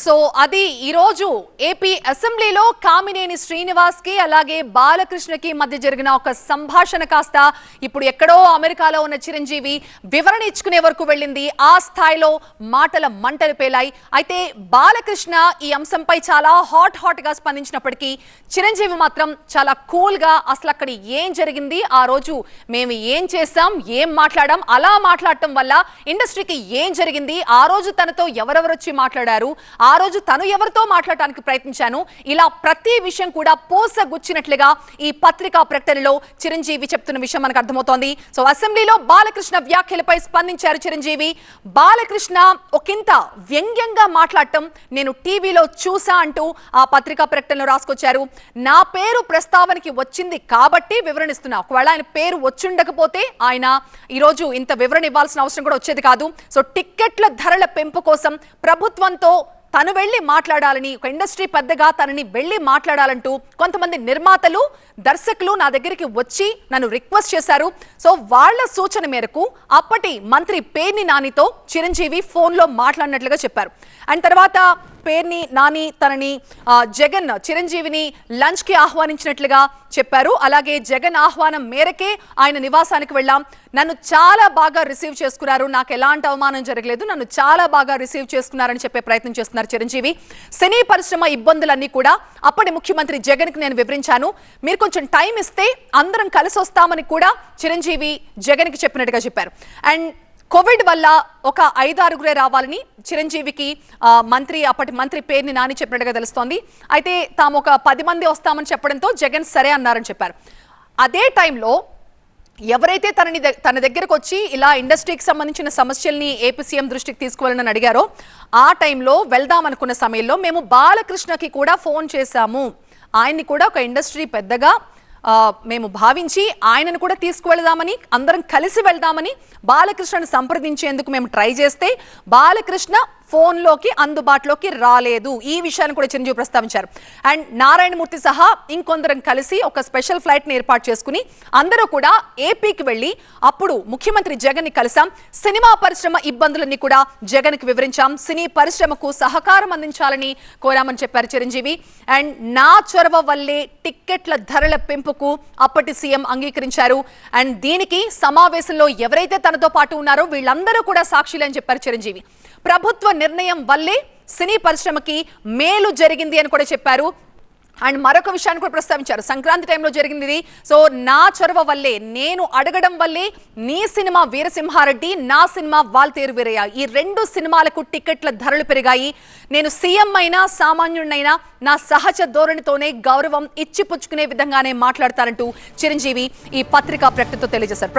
So అది ఈరోజు AP అసెంబ్లీలో కామినేని శ్రీనివాస్కి అలాగే బాలకృష్ణకి మధ్య జరిగిన ఒక సంభాషణ కాస్త ఇప్పుడు ఎక్కడో అమెరికాలో ఉన్న చిరంజీవి వివరణ ఇచ్చుకునే వరకు వెళ్ళింది. ఆ స్థాయిలో మాటల మంటలు పేలాయి. అయితే బాలకృష్ణ ఈ అంశంపై చాలా హాట్ హాట్గా స్పందించినప్పటికీ చిరంజీవి మాత్రం చాలా కూల్గా అసలు అక్కడ ఏం జరిగింది ఆ రోజు మేము ఏం చేసాం ఏం మాట్లాడాం అలా మాట్లాడటం వల్ల ఇండస్ట్రీకి ఏం జరిగింది ఆ రోజు తనతో ఎవరెవరొచ్చి మాట్లాడారు ఆ రోజు తను ఎవరితో మాట్లాడటానికి ప్రయత్నించాను? ఇలా ప్రతి విషయం కూడా పోసగుచ్చినట్లుగా ఈ పత్రికా ప్రకటనలో చిరంజీవి చెప్తున్న విషయం మనకు అర్థమవుతోంది. సో అసెంబ్లీలో బాలకృష్ణ వ్యాఖ్యలపై స్పందించారు చిరంజీవి. బాలకృష్ణ ఒకంత వ్యంగ్యంగా మాట్లాడటం నేను టీవీలో చూసా అంటూ ఆ పత్రికా ప్రకటనలో రాసుకొచ్చారు. నా పేరు ప్రస్తావనకి వచ్చింది కాబట్టి వివరణిస్తున్నా. ఒకవేళ ఆయన పేరు వచ్చుండకపోతే ఆయన ఈరోజు ఇంత వివరణ ఇవ్వాల్సిన అవసరం కూడా వచ్చేది కాదు. సో టిక్కెట్ల ధరల పెంపు కోసం ప్రభుత్వంతో తను వెళ్ళి మాట్లాడాలని ఒక ఇండస్ట్రీ పెద్దగా తనని వెళ్ళి మాట్లాడాలంటూ కొంతమంది నిర్మాతలు దర్శకులు నా దగ్గరికి వచ్చి నన్ను రిక్వెస్ట్ చేశారు. సో వాళ్ళ సూచన మేరకు అప్పటి మంత్రి పేర్ని నానితో చిరంజీవి ఫోన్లో మాట్లాడినట్లుగా చెప్పారు. అండ్ తర్వాత పేర్ని నాని తనని జగన్ చిరంజీవిని లంచ్కి ఆహ్వానించినట్లుగా చెప్పారు. అలాగే జగన్ ఆహ్వానం మేరకే ఆయన నివాసానికి వెళ్ళాం. నన్ను చాలా బాగా రిసీవ్ చేసుకున్నారు. నాకు ఎలాంటి అవమానం జరగలేదు. నన్ను చాలా బాగా రిసీవ్ చేసుకున్నారని చెప్పే ప్రయత్నం చేస్తున్నారు చిరంజీవి. సినీ పరిశ్రమ ఇబ్బందులన్నీ కూడా అప్పటి ముఖ్యమంత్రి జగన్కి నేను వివరించాను. మీరు కొంచెం టైం ఇస్తే అందరం కలిసి వస్తామని కూడా చిరంజీవి జగన్కి చెప్పినట్టుగా చెప్పారు. అండ్ కోవిడ్ వల్ల ఒక ఐదారుగురే రావాలని చిరంజీవికి మంత్రి అప్పటి మంత్రి పేరుని నాని చెప్పినట్టుగా తెలుస్తోంది. అయితే తాము ఒక పది మంది వస్తామని చెప్పడంతో జగన్ సరే అన్నారని చెప్పారు. అదే టైంలో ఎవరైతే తనని తన దగ్గరకు వచ్చి ఇలా ఇండస్ట్రీకి సంబంధించిన సమస్యల్ని ఏపీ సీఎం దృష్టికి తీసుకోవాలని అడిగారో ఆ టైంలో వెళ్దామనుకున్న సమయంలో మేము బాలకృష్ణకి కూడా ఫోన్ చేశాము. ఆయన్ని కూడా ఒక ఇండస్ట్రీ పెద్దగా మేము భావించి ఆయనను కూడా తీసుకువెళదామని అందరం కలిసి వెళ్దామని బాలకృష్ణను సంప్రదించేందుకు మేము ట్రై చేస్తే బాలకృష్ణ ఫోన్లోకి అందుబాటులోకి రాలేదు. ఈ విషయాన్ని కూడా చిరంజీవి ప్రస్తావించారు. అండ్ నారాయణమూర్తి సహా ఇంకొందరం కలిసి ఒక స్పెషల్ ఫ్లైట్ని ఏర్పాటు చేసుకుని అందరూ కూడా ఏపీకి వెళ్ళి అప్పుడు ముఖ్యమంత్రి జగన్ని కలిసాం. సినిమా పరిశ్రమ ఇబ్బందులన్నీ కూడా జగన్కి వివరించాం. సినీ పరిశ్రమకు సహకారం అందించాలని కోరామని చెప్పారు చిరంజీవి. అండ్ నా చొరవ వల్లే టిక్కెట్ల ధరల పెంపుకు అప్పటి సీఎం అంగీకరించారు. అండ్ దీనికి సమావేశంలో ఎవరైతే తనతో పాటు ఉన్నారో వీళ్ళందరూ కూడా సాక్షులే అని చెప్పారు చిరంజీవి. ప్రభుత్వ నిర్ణయం వల్లే సినీ పరిశ్రమకి మేలు జరిగింది అని కూడా చెప్పారు. అండ్ మరొక విషయాన్ని కూడా ప్రస్తావించారు. సంక్రాంతి టైంలో జరిగింది. ఇది సో నా చొరవ వల్లే నేను అడగడం వల్లే నీ సినిమా వీరసింహారెడ్డి నా సినిమా వాల్తేరు వీరయ్య. ఈ రెండు సినిమాలకు టికెట్ల ధరలు పెరిగాయి. నేను సీఎం అయినా సామాన్యుడినైనా నా సహజ ధోరణితోనే గౌరవం ఇచ్చిపుచ్చుకునే విధంగానే మాట్లాడతారంటూ చిరంజీవి ఈ పత్రికా ప్రకటనతో తెలియజేశారు.